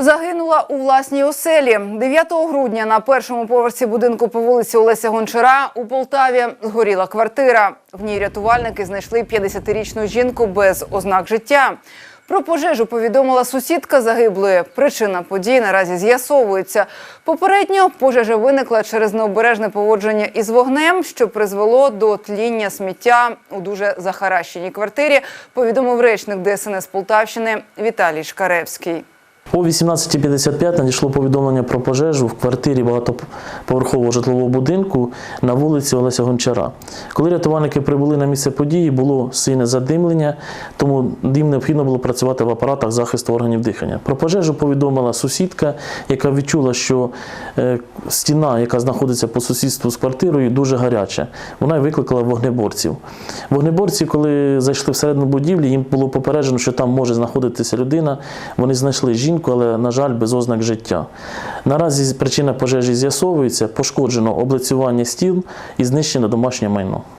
Загинула у власній оселі 9 грудня на першому поверсі будинку по вулиці Олеся Гончара у Полтаві згоріла квартира. В ній рятувальники знайшли 50-річну жінку без ознак життя. Про пожежу повідомила сусідка загиблої. Причина події наразі з'ясовується. Попередньо пожежа виникла через необережне поводження із вогнем, що призвело до тління сміття у дуже захаращеній квартирі. Повідомив речник ДСНС Полтавщини Віталій Шкаревський. О 18.55 надійшло повідомлення про пожежу в квартирі багатоповерхового житлового будинку на вулиці Олеся Гончара. Коли рятувальники прибули на місце події, було сильне задимлення, тому їм необхідно було працювати в апаратах захисту органів дихання. Про пожежу повідомила сусідка, яка відчула, що е, стіна, яка знаходиться по сусідству з квартирою, дуже гаряча. Вона викликала вогнеборців. Вогнеборці, коли зайшли всередину будівлі, їм було попереджено, що там може знаходитися людина. Вони знайшли жінку, але, на жаль, без ознак життя. Наразі причина пожежі з'ясовується, пошкоджено облицювання стіл і знищено домашнє майно.